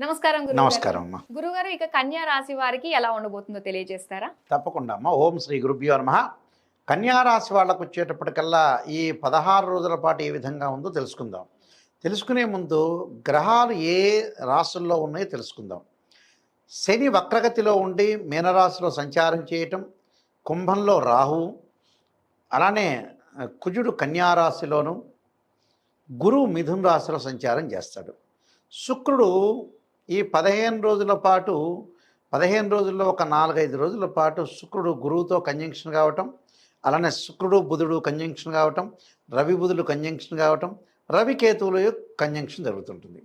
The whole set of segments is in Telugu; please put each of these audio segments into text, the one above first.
నమస్కారం నమస్కారం అమ్మా. గురుగారు ఇక కన్యా రాశి వారికి ఎలా ఉండబోతుందో తెలియజేస్తారా? తప్పకుండా అమ్మా. ఓం శ్రీ గురుభ్యో నమ. కన్యారాశి వాళ్ళకు వచ్చేటప్పటికల్లా ఈ పదహారు రోజుల పాటు ఏ విధంగా ఉందో తెలుసుకుందాం. తెలుసుకునే ముందు గ్రహాలు ఏ రాసుల్లో ఉన్నాయో తెలుసుకుందాం. శని వక్రగతిలో ఉండి మీనరాశిలో సంచారం చేయటం కుంభంలో రాహువు అలానే కుజుడు కన్యారాశిలోను గురువు మిథున రాశిలో సంచారం చేస్తాడు. శుక్రుడు ఈ పదిహేను రోజుల పాటు పదిహేను రోజుల్లో ఒక నాలుగైదు రోజుల పాటు శుక్రుడు గురువుతో కంజంక్షన్ కావటం అలానే శుక్రుడు బుధుడు కంజంక్షన్ కావటం రవి బుధుడు కంజంక్షన్ కావటం రవికేతువుల యొక్క కంజంక్షన్ జరుగుతుంటుంది.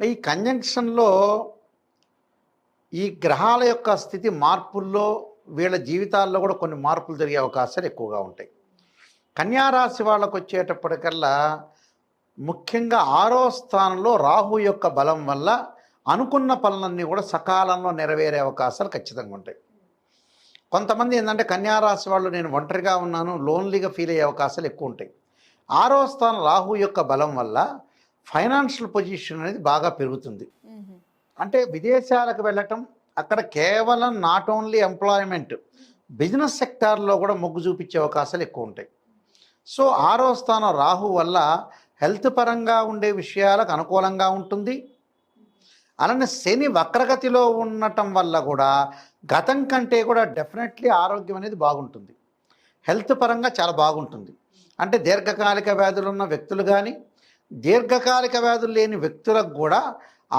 ఈ కంజంక్షన్లో ఈ గ్రహాల యొక్క స్థితి మార్పుల్లో వీళ్ళ జీవితాల్లో కూడా కొన్ని మార్పులు జరిగే అవకాశాలు ఎక్కువగా ఉంటాయి. కన్యారాశి వాళ్ళకు వచ్చేటప్పటికల్లా ముఖ్యంగా ఆరో స్థానంలో రాహు యొక్క బలం వల్ల అనుకున్న పనులన్నీ కూడా సకాలంలో నెరవేరే అవకాశాలు ఖచ్చితంగా ఉంటాయి. కొంతమంది ఏంటంటే కన్యారాశి వాళ్ళు నేను ఒంటరిగా ఉన్నాను లోన్లీగా ఫీల్ అయ్యే అవకాశాలు ఎక్కువ ఉంటాయి. ఆరో స్థానం రాహు యొక్క బలం వల్ల ఫైనాన్షియల్ పొజిషన్ అనేది బాగా పెరుగుతుంది. అంటే విదేశాలకు వెళ్ళటం అక్కడ కేవలం నాట్ ఓన్లీ ఎంప్లాయ్మెంట్ బిజినెస్ సెక్టార్లో కూడా మొగ్గు చూపించే అవకాశాలు ఎక్కువ ఉంటాయి. సో ఆరో స్థానం రాహు వల్ల హెల్త్ పరంగా ఉండే విషయాలకు అనుకూలంగా ఉంటుంది. అలానే శని వక్రగతిలో ఉండటం వల్ల కూడా గతం కంటే కూడా డెఫినెట్లీ ఆరోగ్యం అనేది బాగుంటుంది. హెల్త్ పరంగా చాలా బాగుంటుంది. అంటే దీర్ఘకాలిక వ్యాధులు ఉన్న వ్యక్తులు కానీ దీర్ఘకాలిక వ్యాధులు లేని వ్యక్తులకు కూడా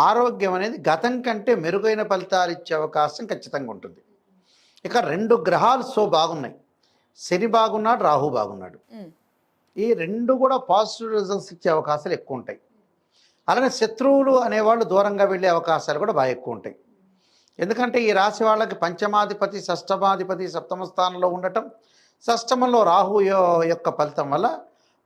ఆరోగ్యం అనేది గతం కంటే మెరుగైన ఫలితాలు ఇచ్చే అవకాశం ఖచ్చితంగా ఉంటుంది. ఇక రెండు గ్రహాలు సో బాగున్నాయి. శని బాగున్నాడు రాహు బాగున్నాడు. ఈ రెండు కూడా పాజిటివ్ రిజల్ట్స్ ఇచ్చే అవకాశాలు ఎక్కువ ఉంటాయి. అలానే శత్రువులు అనేవాళ్ళు దూరంగా వెళ్ళే అవకాశాలు కూడా బాగా ఎక్కువ ఉంటాయి. ఎందుకంటే ఈ రాశి వాళ్ళకి పంచమాధిపతి షష్టమాధిపతి సప్తమ స్థానంలో ఉండటం షష్టమంలో రాహు యొక్క ఫలితం వల్ల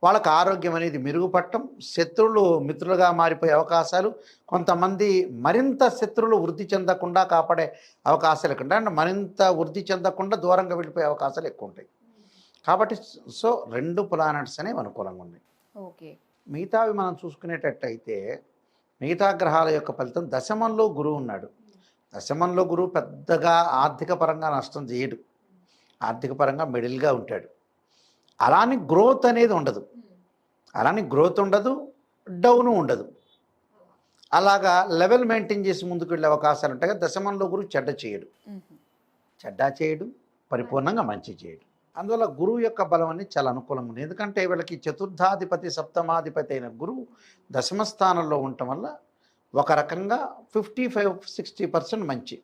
వాళ్ళకి ఆరోగ్యం అనేది మెరుగుపడటం శత్రువులు మిత్రులుగా మారిపోయే అవకాశాలు కొంతమంది మరింత శత్రువులు వృద్ధి చెందకుండా కాపాడే అవకాశాలు ఎక్కువ అంటే మరింత వృద్ధి చెందకుండా దూరంగా వెళ్ళిపోయే అవకాశాలు ఎక్కువ ఉంటాయి. కాబట్టి సో రెండు ప్లానెట్స్ అనేవి అనుకూలంగా ఉన్నాయి. ఓకే. మిగతావి మనం చూసుకునేటట్టయితే మిగతా గ్రహాల యొక్క ఫలితం దశమంలో గురువు ఉన్నాడు. దశమంలో గురువు పెద్దగా ఆర్థిక పరంగా నష్టం చేయడు. ఆర్థిక పరంగా మిడిల్గా ఉంటాడు. అలాని గ్రోత్ అనేది ఉండదు. అలాని గ్రోత్ ఉండదు డౌను ఉండదు. అలాగా లెవెల్ మెయింటైన్ చేసి ముందుకు వెళ్ళే అవకాశాలు ఉంటాయి. దశమంలో గురువు చెడ్డ చేయడు. చెడ్డ చేయడు పరిపూర్ణంగా మంచి చేయడు. అందువల్ల గురువు యొక్క బలం అనేది చాలా అనుకూలంగా ఉంది. ఎందుకంటే వీళ్ళకి చతుర్థాధిపతి సప్తమాధిపతి అయిన గురువు దశమ స్థానంలో ఉండటం వల్ల ఒక రకంగా ఫిఫ్టీ ఫైవ్ సిక్స్టీ పర్సెంట్ మంచి.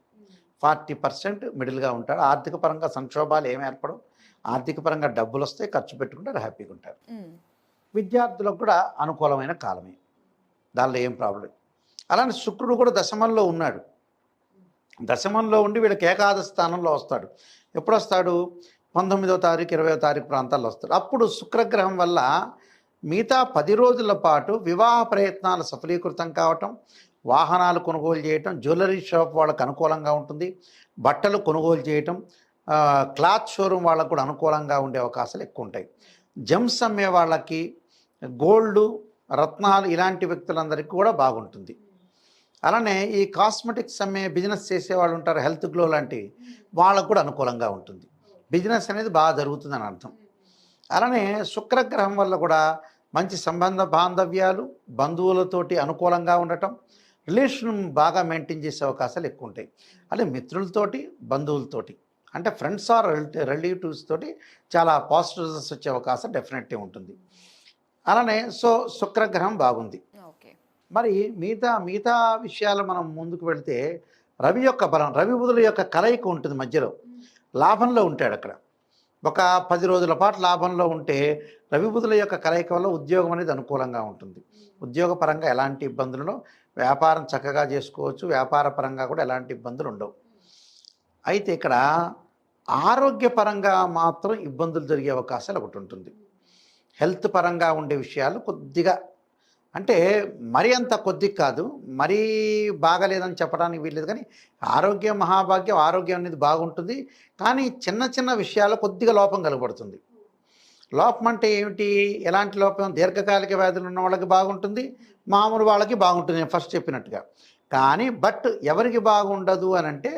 ఫార్టీ పర్సెంట్ మిడిల్గా ఉంటాడు. ఆర్థిక పరంగా సంక్షోభాలు ఏమి ఏర్పడవు. ఆర్థిక పరంగా డబ్బులు వస్తాయి ఖర్చు పెట్టుకుంటారు హ్యాపీగా ఉంటారు. విద్యార్థులకు కూడా అనుకూలమైన కాలమే. దానిలో ఏం ప్రాబ్లం అలానే శుక్రుడు కూడా దశమంలో ఉన్నాడు. దశమంలో ఉండి వీళ్ళకి ఏకాదశ స్థానంలో వస్తాడు. ఎప్పుడు వస్తాడు? పంతొమ్మిదో తారీఖు ఇరవయో తారీఖు ప్రాంతాల్లో వస్తారు. అప్పుడు శుక్రగ్రహం వల్ల మిగతా పది రోజుల పాటు వివాహ ప్రయత్నాలు సఫలీకృతం కావటం వాహనాలు కొనుగోలు చేయటం జ్యువెలరీ షాప్ వాళ్ళకు అనుకూలంగా ఉంటుంది బట్టలు కొనుగోలు చేయటం క్లాత్ షోరూమ్ వాళ్ళకు కూడా అనుకూలంగా ఉండే అవకాశాలు ఎక్కువ ఉంటాయి. జెమ్స్ అమ్మే వాళ్ళకి గోల్డ్ రత్నాలు ఇలాంటి వ్యక్తులందరికీ కూడా బాగుంటుంది. అలానే ఈ కాస్మెటిక్స్ అమ్మే బిజినెస్ చేసే వాళ్ళు ఉంటారు హెల్త్ గ్లో లాంటివి వాళ్ళకు కూడా అనుకూలంగా ఉంటుంది. బిజినెస్ అనేది బాగా జరుగుతుందని అర్థం. అలానే శుక్రగ్రహం వల్ల కూడా మంచి సంబంధ బాంధవ్యాలు బంధువులతోటి అనుకూలంగా ఉండటం రిలేషన్ బాగా మెయింటైన్ చేసే అవకాశాలు ఎక్కువ ఉంటాయి అలాగే మిత్రులతోటి బంధువులతోటి అంటే ఫ్రెండ్స్ ఆర్ రిలేటివ్స్ తోటి చాలా పాజిటివ్ రిజల్ట్స్ వచ్చే అవకాశం డెఫినెట్లీ ఉంటుంది. అలానే సో శుక్రగ్రహం బాగుంది. ఓకే. మరి మిగతా మిగతా విషయాలు మనం ముందుకు వెళ్తే రవి యొక్క బలం రవి బుధుల యొక్క కలయిక ఉంటుంది మధ్యలో. లాభంలో ఉంటాడు అక్కడ. ఒక పది రోజుల పాటు లాభంలో ఉంటే రవి బుధుల యొక్క కలయిక వల్ల ఉద్యోగం అనేది అనుకూలంగా ఉంటుంది. ఉద్యోగపరంగా ఎలాంటి ఇబ్బందులను వ్యాపారం చక్కగా చేసుకోవచ్చు. వ్యాపార పరంగా కూడా ఎలాంటి ఇబ్బందులు ఉండవు. అయితే ఇక్కడ ఆరోగ్యపరంగా మాత్రం ఇబ్బందులు జరిగే అవకాశాలు ఒకటి ఉంటుంది. హెల్త్ పరంగా ఉండే విషయాలు కొద్దిగా అంటే మరీ అంత కొద్ది కాదు మరీ బాగలేదని చెప్పడానికి వీల్లేదు కానీ ఆరోగ్యం మహాభాగ్యం ఆరోగ్యం అనేది బాగుంటుంది. కానీ చిన్న చిన్న విషయాలు కొద్దిగా లోపం కలగబడుతుంది లోపం అంటే ఏమిటి? ఎలాంటి లోపం? దీర్ఘకాలిక వ్యాధులు ఉన్న వాళ్ళకి బాగుంటుంది మామూలు వాళ్ళకి బాగుంటుంది. నేను ఫస్ట్ చెప్పినట్టుగా. కానీ బట్ ఎవరికి బాగుండదు అని అంటే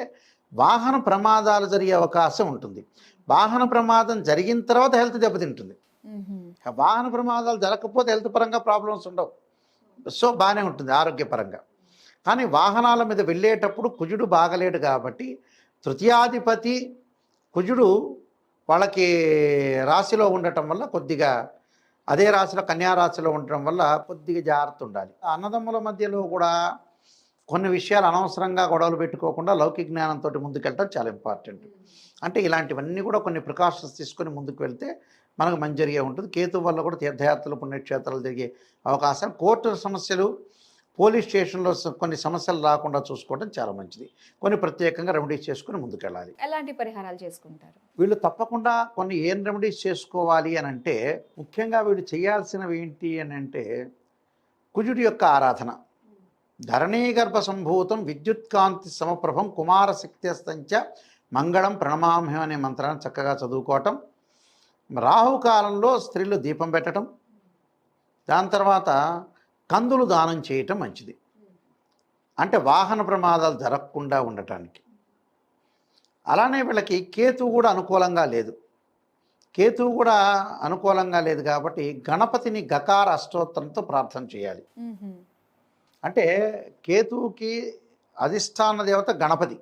వాహన ప్రమాదాలు జరిగే అవకాశం ఉంటుంది. వాహన ప్రమాదం జరిగిన తర్వాత హెల్త్ దెబ్బతింటుంది. వాహన ప్రమాదాలు జరగకపోతే హెల్త్ పరంగా ప్రాబ్లమ్స్ ఉండవు. సో బాగానే ఉంటుంది ఆరోగ్యపరంగా. కానీ వాహనాల మీద వెళ్ళేటప్పుడు కుజుడు బాగలేడు కాబట్టి తృతీయాధిపతి కుజుడు వాళ్ళకి రాశిలో ఉండటం వల్ల కొద్దిగా అదే రాశిలో కన్యా రాశిలో ఉండటం వల్ల కొద్దిగా జాగ్రత్త ఉండాలి. అన్నదమ్ముల మధ్యలో కూడా కొన్ని విషయాలు అనవసరంగా గొడవలు పెట్టుకోకుండా లౌకిక జ్ఞానంతో ముందుకెళ్ళటం చాలా ఇంపార్టెంట్. అంటే ఇలాంటివన్నీ కూడా కొన్ని ప్రికాషన్స్ తీసుకొని ముందుకు వెళ్తే మనకు మంచి జరిగే ఉంటుంది. కేతు వల్ల కూడా తీర్థయాత్రలు పుణ్యక్షేత్రాలు జరిగే అవకాశం. కోర్టు సమస్యలు పోలీస్ స్టేషన్లో కొన్ని సమస్యలు రాకుండా చూసుకోవడం చాలా మంచిది. కొన్ని ప్రత్యేకంగా రెమెడీస్ చేసుకుని ముందుకెళ్ళాలి. ఎలాంటి పరిహారాలు చేసుకుంటారు? వీళ్ళు తప్పకుండా కొన్ని ఏం రెమెడీస్ చేసుకోవాలి అని అంటే ముఖ్యంగా వీళ్ళు చేయాల్సినవి ఏంటి అని అంటే కుజుడి యొక్క ఆరాధన. ధరణీగర్భ సంభూతం విద్యుత్కాంతి సమప్రభం కుమారశక్త్యస్తంచ మంగళం ప్రణమామ్యం అనే మంత్రాన్ని చక్కగా చదువుకోవటం. రాహుకాలంలో స్త్రీలు దీపం పెట్టడం దాని తర్వాత కందులు దానం చేయటం మంచిది. అంటే వాహన ప్రమాదాలు జరగకుండా ఉండటానికి. అలానే వీళ్ళకి కేతువు కూడా అనుకూలంగా లేదు. కేతువు కూడా అనుకూలంగా లేదు కాబట్టి గణపతిని గకార అష్టోత్తరంతో ప్రార్థన చేయాలి. అంటే కేతువుకి అధిష్టాన దేవత గణపతి.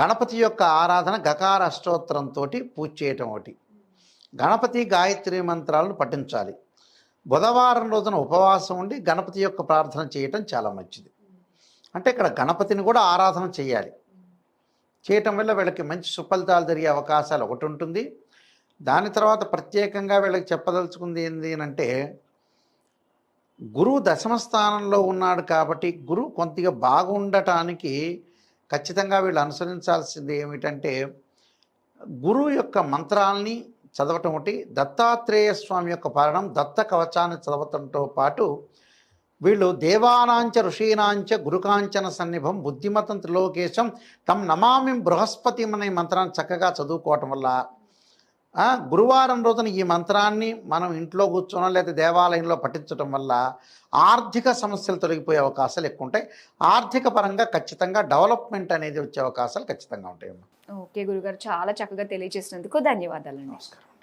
గణపతి యొక్క ఆరాధన గకార అష్టోత్తరంతో పూజ చేయటం ఒకటి. గణపతి గాయత్రి మంత్రాలను పఠించాలి. బుధవారం రోజున ఉపవాసం ఉండి గణపతి యొక్క ప్రార్థన చేయటం చాలా మంచిది. అంటే ఇక్కడ గణపతిని కూడా ఆరాధన చేయాలి. చేయటం వల్ల వీళ్ళకి మంచి సుఫలితాలు జరిగే అవకాశాలు ఒకటి ఉంటుంది. దాని తర్వాత ప్రత్యేకంగా వీళ్ళకి చెప్పదలుచుకుంది ఏంటి అంటే గురువు దశమ స్థానంలో ఉన్నాడు కాబట్టి గురువు కొద్దిగా బాగుండటానికి ఖచ్చితంగా వీళ్ళు అనుసరించాల్సింది ఏమిటంటే గురువు యొక్క మంత్రాల్ని చదవటం ఒకటి దత్తాత్రేయ స్వామి యొక్క పారణం దత్త కవచాన్ని చదవటంతో పాటు వీళ్ళు దేవానాంచ ఋషీనాంచ గురుకాంచన సన్నిభం బుద్ధిమతం త్రిలోకేశం తమ నమామి బృహస్పతి అనే మంత్రాన్ని చక్కగా చదువుకోవటం వల్ల గురువారం రోజున ఈ మంత్రాన్ని మనం ఇంట్లో కూర్చోనో లేదా దేవాలయంలో పఠించడం వల్ల ఆర్థిక సమస్యలు తొలగిపోయే అవకాశాలు ఎక్కువ ఉంటాయి ఆర్థిక పరంగా ఖచ్చితంగా డెవలప్మెంట్ అనేది వచ్చే అవకాశాలు ఖచ్చితంగా ఉంటాయి ఓకే గురుగారు. చాలా చక్కగా తెలియజేసినందుకు ధన్యవాదాలండి. నమస్కారం.